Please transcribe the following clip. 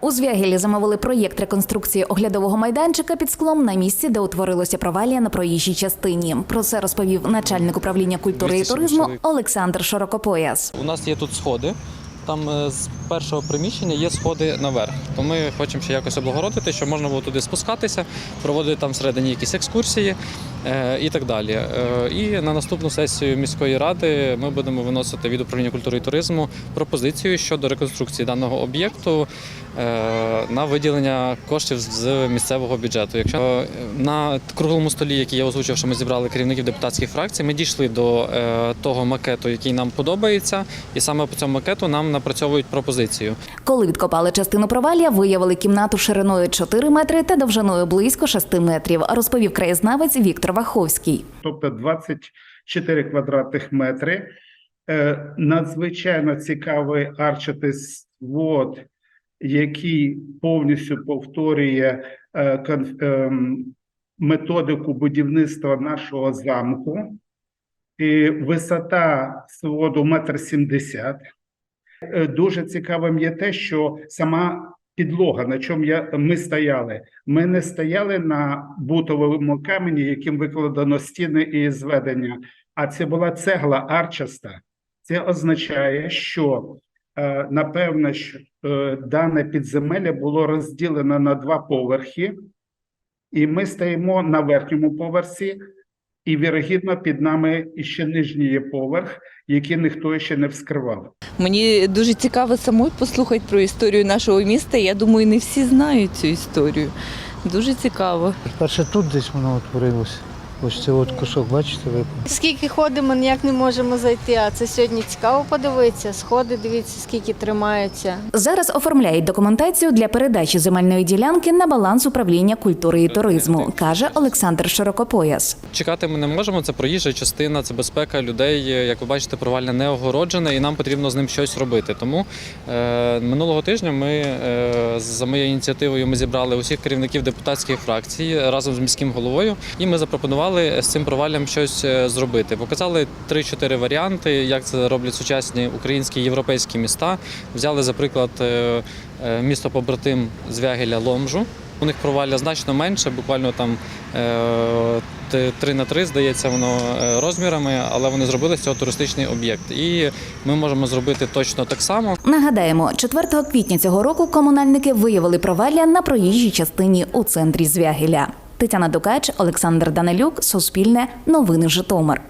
У Звягілі замовили проєкт реконструкції оглядового майданчика під склом на місці, де утворилося провалля на проїжджій частині. Про це розповів начальник управління культури і туризму. Олександр Широкопояс. У нас є тут сходи. Там е, з першого приміщення є сходи наверх. То ми хочемо ще якось облагородити, щоб можна було туди спускатися, проводити там всередині якісь екскурсії е, і так далі. Е, і на наступну сесію міської ради ми будемо виносити від управління культури і туризму пропозицію щодо реконструкції даного об'єкту на виділення коштів з місцевого бюджету. Якщо на круглому столі, який я озвучив, що ми зібрали керівників депутатських фракцій, ми дійшли до того макету, який нам подобається, і саме по цьому макету нам напрацьовують пропозицію. Коли відкопали частину провалля, виявили кімнату шириною 4 метри та довжиною близько 6 метрів, розповів краєзнавець Віктор Ваховський. тобто 24 квадратних метри. Е, Надзвичайно цікавий арчатий свод, який повністю повторює е, ем, методику будівництва нашого замку. І висота своду метр сімдесят. Е, Дуже цікавим є те, що сама підлога, на чому я, ми стояли, ми не стояли на бутовому камені, яким викладено стіни і зведення, а це була цегла арчаста. Це означає, що е, напевно, що е, дане підземелля було розділено на два поверхи, і ми стоїмо на верхньому поверсі, і вірогідно під нами іще нижній є поверх, який ніхто ще не вскривав. Мені дуже цікаво самой послухати про історію нашого міста. Я думаю, не всі знають цю історію. Дуже цікаво. Перше тут десь воно утворилося. Ось це от кусок, бачите, випав. Скільки ходимо, ніяк не можемо зайти. А це сьогодні цікаво подивитися. Сходи, дивіться, скільки тримаються. Зараз оформляють документацію для передачі земельної ділянки на баланс управління культури і туризму, каже Олександр Широкопояс. Чекати ми не можемо. Це проїжджа частина, це безпека людей. Як ви бачите, провальня не огороджена, і нам потрібно з ним щось робити. Тому е, минулого тижня ми е, за моєю ініціативою ми зібрали усіх керівників депутатських фракцій разом з міським головою, і ми запропонували з цим проваллям щось е, зробити. Показали 3-4 варіанти, як це роблять сучасні українські і європейські міста. Взяли за приклад е, е, місто побратим Звягеля Ломжу. У них провалля значно менше, буквально там е, 3 на 3, здається, воно розмірами, але вони зробили з цього туристичний об'єкт. І ми можемо зробити точно так само. Нагадаємо, 4 квітня цього року комунальники виявили провалля на проїжджій частині у центрі Звягіля. Тетяна Дукач, Олександр Данилюк, Суспільне, Новини Житомир.